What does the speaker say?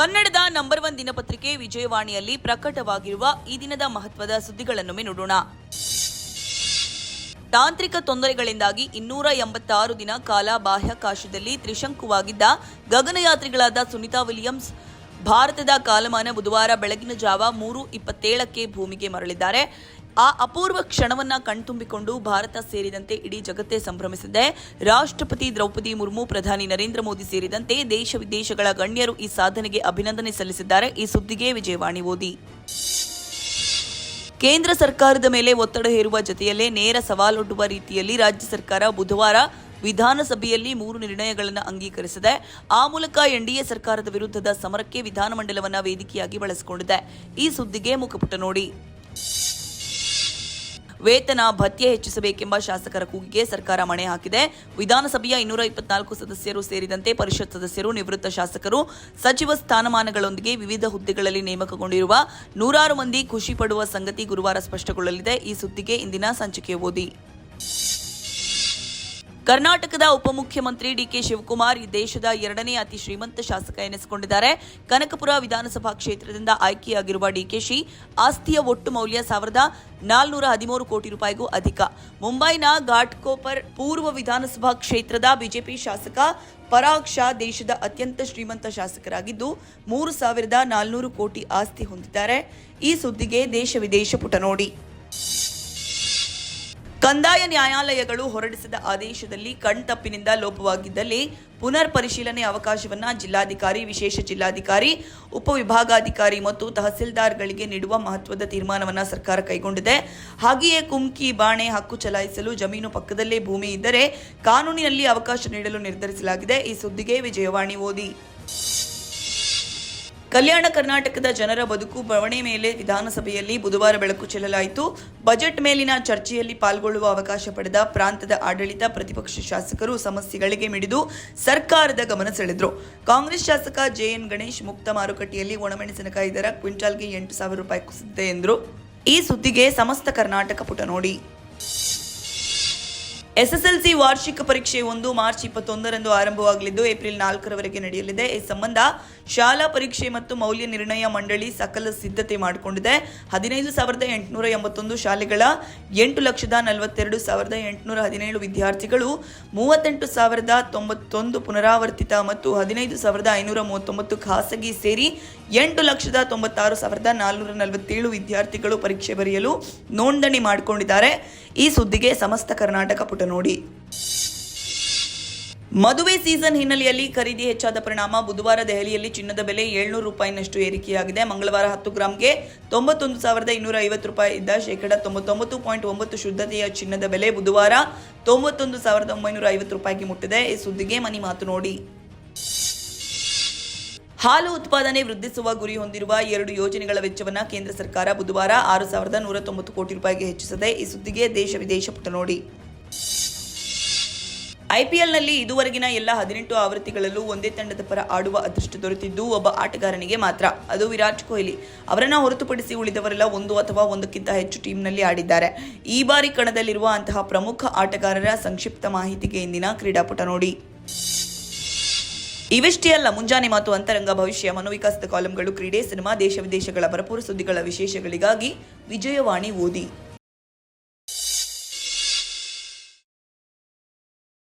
ಕನ್ನಡದ number one ದಿನಪತ್ರಿಕೆ ವಿಜಯವಾಣಿಯಲ್ಲಿ ಪ್ರಕಟವಾಗಿರುವ ಈ ದಿನದ ಮಹತ್ವದ ಸುದ್ದಿಗಳನ್ನೊಮ್ಮೆ ನೋಡೋಣ. ತಾಂತ್ರಿಕ ತೊಂದರೆಗಳಿಂದಾಗಿ ಇನ್ನೂರ ಎಂಬತ್ತಾರು ದಿನ ಕಾಲ ಬಾಹ್ಯಾಕಾಶದಲ್ಲಿ ತ್ರಿಶಂಕುವಾಗಿದ್ದ ಗಗನಯಾತ್ರಿಗಳಾದ ಸುನಿತಾ ವಿಲಿಯಮ್ಸ್ ಭಾರತದ ಕಾಲಮಾನ ಬುಧವಾರ ಬೆಳಗಿನ ಜಾವ ಮೂರು ಇಪ್ಪತ್ತೇಳಕ್ಕೆ ಭೂಮಿಗೆ ಮರಳಿದ್ದಾರೆ. ಆ ಅಪೂರ್ವ ಕ್ಷಣವನ್ನ ಕಣ್ತುಂಬಿಕೊಂಡು ಭಾರತ ಸೇರಿದಂತೆ ಇಡೀ ಜಗತ್ತೇ ಸಂಭ್ರಮಿಸಿದೆ. ರಾಷ್ಟ್ರಪತಿ ದ್ರೌಪದಿ ಮುರ್ಮು, ಪ್ರಧಾನಿ ನರೇಂದ್ರ ಮೋದಿ ಸೇರಿದಂತೆ ದೇಶ ವಿದೇಶಗಳ ಗಣ್ಯರು ಈ ಸಾಧನೆಗೆ ಅಭಿನಂದನೆ ಸಲ್ಲಿಸಿದ್ದಾರೆ. ಈ ಸುದ್ದಿಗೆ ವಿಜಯವಾಣಿ ಓದಿ. ಕೇಂದ್ರ ಸರ್ಕಾರದ ಮೇಲೆ ಒತ್ತಡ ಹೇರುವ ಜತೆಯಲ್ಲೇ ನೇರ ಸವಾಲೊಡ್ಡುವ ರೀತಿಯಲ್ಲಿ ರಾಜ್ಯ ಸರ್ಕಾರ ಬುಧವಾರ ವಿಧಾನಸಭೆಯಲ್ಲಿ ಮೂರು ನಿರ್ಣಯಗಳನ್ನು ಅಂಗೀಕರಿಸಿದೆ. ಆ ಮೂಲಕ ಎನ್ಡಿಎ ಸರ್ಕಾರದ ವಿರುದ್ಧದ ಸಮರಕ್ಕೆ ವಿಧಾನಮಂಡಲವನ್ನ ವೇದಿಕೆಯಾಗಿ ಬಳಸಿಕೊಂಡಿದೆ. ಈ ಸುದ್ದಿಗೆ ಮುಖಪುಟ ನೋಡಿ. ವೇತನ ಭತ್ಯೆ ಹೆಚ್ಚಿಸಬೇಕೆಂಬ ಶಾಸಕರ ಕೂಗಿಗೆ ಸರ್ಕಾರ ಮಣೆ ಹಾಕಿದೆ. ವಿಧಾನಸಭೆಯ ಇನ್ನೂರ ಇಪ್ಪತ್ನಾಲ್ಕು ಸದಸ್ಯರು ಸೇರಿದಂತೆ ಪರಿಷತ್ ಸದಸ್ಯರು, ನಿವೃತ್ತ ಶಾಸಕರು, ಸಚಿವ ಸ್ಥಾನಮಾನಗಳೊಂದಿಗೆ ವಿವಿಧ ಹುದ್ದೆಗಳಲ್ಲಿ ನೇಮಕಗೊಂಡಿರುವ ನೂರಾರು ಮಂದಿ ಖುಷಿ ಪಡುವ ಸಂಗತಿ ಗುರುವಾರ ಸ್ಪಷ್ಟಗೊಳ್ಳಲಿದೆ. ಈ ಸುದ್ದಿಗೆ ಇಂದಿನ ಸಂಚಿಕೆ ಓದಿ. ಕರ್ನಾಟಕದ ಉಪಮುಖ್ಯಮಂತ್ರಿ ಡಿಕೆ ಶಿವಕುಮಾರ್ ಈ ದೇಶದ ಎರಡನೇ ಅತಿ ಶ್ರೀಮಂತ ಶಾಸಕ ಎನಿಸಿಕೊಂಡಿದ್ದಾರೆ. ಕನಕಪುರ ವಿಧಾನಸಭಾ ಕ್ಷೇತ್ರದಿಂದ ಆಯ್ಕೆಯಾಗಿರುವ ಡಿಕೆಶಿ ಆಸ್ತಿಯ ಒಟ್ಟು ಮೌಲ್ಯ ಸಾವಿರದ ನಾಲ್ನೂರ ಹದಿಮೂರು ಕೋಟಿ ರೂಪಾಯಿಗೂ ಅಧಿಕ. ಮುಂಬೈನ ಘಾಟ್ಕೋಪರ್ ಪೂರ್ವ ವಿಧಾನಸಭಾ ಕ್ಷೇತ್ರದ ಬಿಜೆಪಿ ಶಾಸಕ ಪರಾಗ್ ಶಾ ದೇಶದ ಅತ್ಯಂತ ಶ್ರೀಮಂತ ಶಾಸಕರಾಗಿದ್ದು ಮೂರು ಸಾವಿರದ ನಾಲ್ನೂರು ಕೋಟಿ ಆಸ್ತಿ ಹೊಂದಿದ್ದಾರೆ. ಈ ಸುದ್ದಿಗೆ ದೇಶ ವಿದೇಶ ಪುಟ ನೋಡಿ. ಕಂದಾಯ ನ್ಯಾಯಾಲಯಗಳು ಹೊರಡಿಸಿದ ಆದೇಶದಲ್ಲಿ ಕಣ್ತಪ್ಪಿನಿಂದ ಲೋಪವಾಗಿದ್ದಲ್ಲಿ ಪುನರ್ ಪರಿಶೀಲನೆ ಅವಕಾಶವನ್ನು ಜಿಲ್ಲಾಧಿಕಾರಿ, ವಿಶೇಷ ಜಿಲ್ಲಾಧಿಕಾರಿ, ಉಪವಿಭಾಗಾಧಿಕಾರಿ ಮತ್ತು ತಹಸೀಲ್ದಾರ್ಗಳಿಗೆ ನೀಡುವ ಮಹತ್ವದ ತೀರ್ಮಾನವನ್ನು ಸರ್ಕಾರ ಕೈಗೊಂಡಿದೆ. ಹಾಗೆಯೇ ಕುಮ್ಕಿ ಬಾಣೆ, ಹಕ್ಕು ಚಲಾಯಿಸಲು ಜಮೀನು ಪಕ್ಕದಲ್ಲೇ ಭೂಮಿ ಇದ್ದರೆ ಕಾನೂನಿನಲ್ಲಿ ಅವಕಾಶ ನೀಡಲು ನಿರ್ಧರಿಸಲಾಗಿದೆ. ಈ ಸುದ್ದಿಗೆ ವಿಜಯವಾಣಿ ಓದಿ. ಕಲ್ಯಾಣ ಕರ್ನಾಟಕದ ಜನರ ಬದುಕು ಬವಣೆ ಮೇಲೆ ವಿಧಾನಸಭೆಯಲ್ಲಿ ಬುಧವಾರ ಬೆಳಕು ಚೆಲ್ಲಲಾಯಿತು. ಬಜೆಟ್ ಮೇಲಿನ ಚರ್ಚೆಯಲ್ಲಿ ಪಾಲ್ಗೊಳ್ಳುವ ಅವಕಾಶ ಪಡೆದ ಪ್ರಾಂತದ ಆಡಳಿತ ಪ್ರತಿಪಕ್ಷ ಶಾಸಕರು ಸಮಸ್ಯೆಗಳಿಗೆ ಮಿಡಿದು ಸರ್ಕಾರದ ಗಮನ ಸೆಳೆದರು. ಕಾಂಗ್ರೆಸ್ ಶಾಸಕ ಜೆಎನ್ ಗಣೇಶ್ ಮುಕ್ತ ಮಾರುಕಟ್ಟೆಯಲ್ಲಿ ಒಣಮೆಣಸಿನಕಾಯಿ ದರ ಕ್ವಿಂಟಾಲ್ಗೆ ಎಂಟು ಸಾವಿರ ರೂಪಾಯಿ ಕುಸಿದಿದೆ ಎಂದರು. ಈ ಸುದ್ದಿಗೆ ಸಮಸ್ತ ಕರ್ನಾಟಕ ಪುಟ ನೋಡಿ. ಎಸ್ಎಸ್ಎಲ್ಸಿ ವಾರ್ಷಿಕ ಪರೀಕ್ಷೆ ಒಂದು ಮಾರ್ಚ್ ಇಪ್ಪತ್ತೊಂದರಂದು ಆರಂಭವಾಗಲಿದ್ದು ಏಪ್ರಿಲ್ ನಾಲ್ಕರವರೆಗೆ ನಡೆಯಲಿದೆ. ಈ ಸಂಬಂಧ ಶಾಲಾ ಪರೀಕ್ಷೆ ಮತ್ತು ಮೌಲ್ಯ ನಿರ್ಣಯ ಮಂಡಳಿ ಸಕಲ ಸಿದ್ಧತೆ ಮಾಡಿಕೊಂಡಿದೆ. ಹದಿನೈದು ಸಾವಿರದ ಎಂಟುನೂರ ಎಂಬತ್ತೊಂದು ಶಾಲೆಗಳ ಎಂಟು ಲಕ್ಷದ ನಲವತ್ತೆರಡು ಸಾವಿರದ ಎಂಟುನೂರ ಹದಿನೇಳು ವಿದ್ಯಾರ್ಥಿಗಳು, ಮೂವತ್ತೆಂಟು ಸಾವಿರದ ತೊಂಬತ್ತೊಂದು ಪುನರಾವರ್ತಿತ ಮತ್ತು ಹದಿನೈದು ಸಾವಿರದ ಐನೂರ ಮೂವತ್ತೊಂಬತ್ತು ಖಾಸಗಿ ಸೇರಿ ಎಂಟು ಲಕ್ಷದ ತೊಂಬತ್ತಾರು ಸಾವಿರದ ನಾಲ್ನೂರ ನಲವತ್ತೇಳು ವಿದ್ಯಾರ್ಥಿಗಳು ಪರೀಕ್ಷೆ ಬರೆಯಲು ನೋಂದಣಿ ಮಾಡಿಕೊಂಡಿದ್ದಾರೆ. ಈ ಸುದ್ದಿಗೆ ಸಮಸ್ತ ಕರ್ನಾಟಕ ಪುಟ ನೋಡಿ. ಮದುವೆ ಸೀಸನ್ ಹಿನ್ನೆಲೆಯಲ್ಲಿ ಖರೀದಿ ಹೆಚ್ಚಾದ ಪರಿಣಾಮ ಬುಧವಾರ ದೆಹಲಿಯಲ್ಲಿ ಚಿನ್ನದ ಬೆಲೆ ಏಳ್ನೂರು ರೂಪಾಯಿನಷ್ಟು ಏರಿಕೆಯಾಗಿದೆ. ಮಂಗಳವಾರ ಹತ್ತು ಗ್ರಾಮ್ಗೆ ತೊಂಬತ್ತೊಂದು ಸಾವಿರದ ಇನ್ನೂರ ಐವತ್ತು ರೂಪಾಯಿ ಇದ್ದ ಶೇಕಡ ತೊಂಬತ್ತೊಂಬತ್ತು ಪಾಯಿಂಟ್ ಒಂಬತ್ತು ಶುದ್ಧತೆಯ ಚಿನ್ನದ ಬೆಲೆ ಬುಧವಾರ ತೊಂಬತ್ತೊಂದು ಸಾವಿರದ ಒಂಬೈನೂರ ಐವತ್ತು ರೂಪಾಯಿಗೆ ಮುಟ್ಟಿದೆ. ಈ ಸುದ್ದಿಗೆ ಮನಿ ಮಾತು ನೋಡಿ. ಹಾಲು ಉತ್ಪಾದನೆ ವೃದ್ಧಿಸುವ ಗುರಿ ಹೊಂದಿರುವ ಎರಡು ಯೋಜನೆಗಳ ವೆಚ್ಚವನ್ನು ಕೇಂದ್ರ ಸರ್ಕಾರ ಬುಧವಾರ ಆರು ಸಾವಿರದ ನೂರ ತೊಂಬತ್ತು ಕೋಟಿ ರೂಪಾಯಿಗೆ ಹೆಚ್ಚಿಸಿದೆ, ಈ ಸುದ್ದಿಗೆ ದೇಶ ವಿದೇಶ ಪುಟ ನೋಡಿ. ಐಪಿಎಲ್ನಲ್ಲಿ ಇದುವರೆಗಿನ ಎಲ್ಲ ಹದಿನೆಂಟು ಆವೃತ್ತಿಗಳಲ್ಲೂ ಒಂದೇ ತಂಡದ ಪರ ಆಡುವ ಅದೃಷ್ಟ ದೊರೆತಿದ್ದು ಒಬ್ಬ ಆಟಗಾರನಿಗೆ ಮಾತ್ರ. ಅದು ವಿರಾಟ್ ಕೊಹ್ಲಿ. ಅವರನ್ನ ಹೊರತುಪಡಿಸಿ ಉಳಿದವರೆಲ್ಲ ಒಂದು ಅಥವಾ ಒಂದಕ್ಕಿಂತ ಹೆಚ್ಚು ಟೀಮ್ನಲ್ಲಿ ಆಡಿದ್ದಾರೆ. ಈ ಬಾರಿ ಕಣದಲ್ಲಿರುವ ಅಂತಹ ಪ್ರಮುಖ ಆಟಗಾರರ ಸಂಕ್ಷಿಪ್ತ ಮಾಹಿತಿಗೆ ಇಂದಿನ ಕ್ರೀಡಾಪಟ ನೋಡಿ. ಇವಿಷ್ಟೇ ಅಲ್ಲ, ಮುಂಜಾನೆ ಮಾತು ಅಂತರಂಗ ಭವಿಷ್ಯ. ಮನೋವಿಕಾಸದ ಕಾಲಂಗಳು, ಕ್ರೀಡೆ, ಸಿನಿಮಾ, ದೇಶ ವಿದೇಶಗಳ ಭರಪೂರ ಸುದ್ದಿಗಳ ವಿಶೇಷಗಳಿಗಾಗಿ ವಿಜಯವಾಣಿ ಓದಿ.